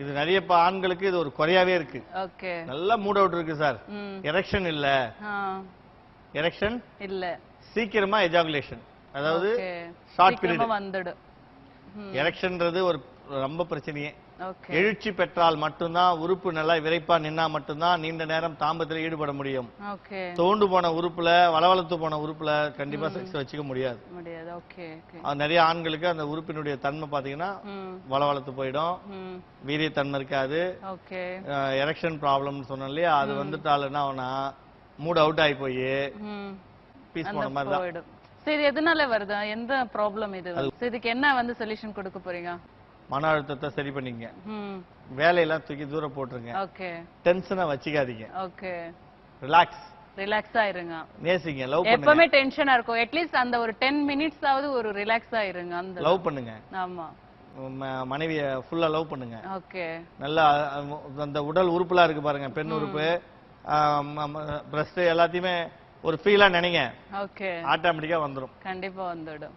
இது நிறைய இப்ப ஆண்களுக்கு இது ஒரு குறையாவே இருக்கு. நல்லா மூட் அவுட் இருக்கு சார். எரெக்ஷன் இல்ல. எரெக்ஷன் இல்ல. சீக்கிரமா எஜாகுலேஷன் அதாவது ஷார்ட் பீரியட் வந்துடும். எரெக்ஷன்ன்றது ஒரு ரொம்ப பிரச்சனையே. எழுச்சி பெற்றால் மட்டும்தான் உறுப்பு நல்லா விரைப்பா நின்னா மட்டும்தான் நீண்ட நேரம் தாம்பத்தில் ஈடுபட முடியும். தோண்டு போன உறுப்புல வளவளத்து போன உறுப்புல கண்டிப்பா செக்ஸ் வச்சுக்க முடியாது. நிறைய ஆண்களுக்கு அந்த உறுப்பினுடைய தன்மை பாத்தீங்கன்னா வளவளத்து போயிடும். ம். வீரியத்தன்மை இருக்காது. எரெக்ஷன் ப்ராப்ளம்னு சொன்னோம் இல்லையா? அது வந்துட்டால் என்ன ஆகும்னா மூட் அவுட் ஆகி போய் பீஸ் போன மாதிரி தான். சரி எதனால வருது? எந்த ப்ராப்ளம் இது? இதுக்கு என்ன வந்து சொல்யூஷன் கொடுக்க போறீங்க? மன அழுத்தத்தை சரி பண்ணிங்க ம். வேலையெல்லாம் தூக்கி தூரம் போட்டுருங்க. ஓகே. டென்ஷனை வச்சுக்காதீங்க. ஓகே. ரிலாக்ஸ் ரிலாக்ஸா இருங்க நேசிங்க லவ் பண்ணுங்க. எப்பவுமே டென்ஷனா இருக்கும். அட்லீஸ்ட் அந்த ஒரு டென் மினிட்ஸ் ஆவது ஒரு ரிலாக்ஸா இருங்க அந்த லவ் பண்ணுங்க. ஆமா. மனைவிய ஃபுல்லா லவ் பண்ணுங்க. ஓகே. நல்லா அந்த உடல் உறுப்புலாம் இருக்கு பாருங்க பெண் உறுப்பு. பிரஸ்ட் எல்லாத்தையுமே ஒரு ஃபீலா நினைங்க. ஓகே. ஆட்டோமேட்டிக்கா வந்துரும். கண்டிப்பா வந்துடும்.